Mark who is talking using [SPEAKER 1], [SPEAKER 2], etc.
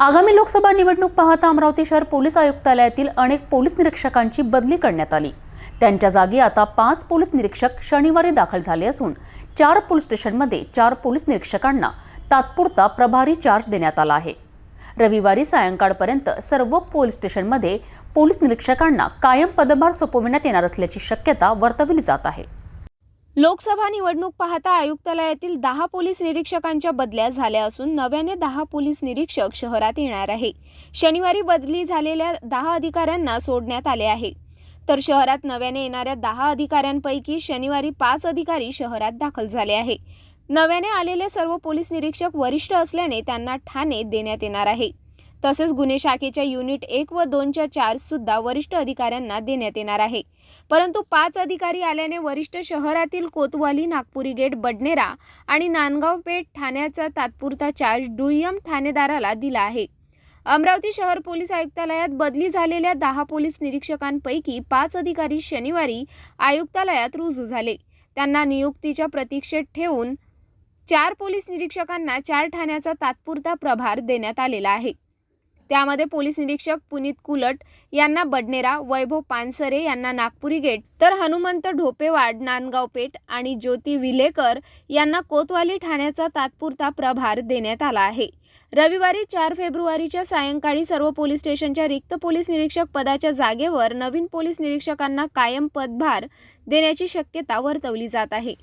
[SPEAKER 1] आगामी लोकसभा निवडणूक पाहता अमरावती शहर पोलीस आयुक्तालयातील अनेक पोलीस निरीक्षकांची बदली करण्यात आली. त्यांच्या जागी आता पाच पोलीस निरीक्षक शनिवारी दाखल झाले असून चार पोलीस स्टेशनमध्ये चार पोलीस निरीक्षकांना तात्पुरता प्रभारी चार्ज देण्यात आला आहे. रविवारी सायंकाळपर्यंत सर्व पोलीस स्टेशनमध्ये पोलीस निरीक्षकांना कायम पदभार सोपविण्यात येणार असल्याची शक्यता वर्तवली जात आहे.
[SPEAKER 2] लोकसभा निवडणूक पाहता आयुक्तालयातील दहा पोलीस निरीक्षकांच्या बदल्या झाल्या असून नव्याने दहा पोलीस निरीक्षक शहरात येणार आहे. शनिवारी बदली झालेल्या दहा अधिकाऱ्यांना सोडण्यात आले आहे. तर शहरात नव्याने येणाऱ्या दहा अधिकाऱ्यांपैकी शनिवारी पाच अधिकारी शहरात दाखल झाले आहे. नव्याने आलेले सर्व पोलीस निरीक्षक वरिष्ठ असल्याने त्यांना ठाणे देण्यात येणार आहे. तसेच गुन्हे शाखेच्या युनिट एक व दोनच्या चार्ज सुद्धा वरिष्ठ अधिकाऱ्यांना देण्यात येणार आहे. परंतु पाच अधिकारी आल्याने वरिष्ठ शहरातील कोतवाली नागपुरी गेट बडनेरा आणि नांदगाव पेठ ठाण्याचा तात्पुरता चार्ज दुय्यम ठाणेदाराला दिला आहे. अमरावती शहर पोलीस आयुक्तालयात बदली झालेल्या दहा पोलीस निरीक्षकांपैकी पाच अधिकारी शनिवारी आयुक्तालयात रुजू झाले. त्यांना नियुक्तीच्या प्रतीक्षेत ठेवून चार पोलीस निरीक्षकांना चार ठाण्याचा तात्पुरता प्रभार देण्यात आलेला आहे. त्यामध्ये पोलीस निरीक्षक पुनीत कुलट यांना बडनेरा वैभव पानसरे यांना नागपुरी गेट तर हनुमंत ढोपेवाड नांदगाव पेठ आणि ज्योती विलेकर यांना कोतवाली ठाण्याचा तात्पुरता प्रभार देण्यात आला आहे. रविवारी चार फेब्रुवारीच्या सायंकाळी सर्व पोलीस स्टेशनच्या रिक्त पोलीस निरीक्षक पदाच्या जागेवर नवीन पोलीस निरीक्षकांना कायम पदभार देण्याची शक्यता वर्तवली जात आहे.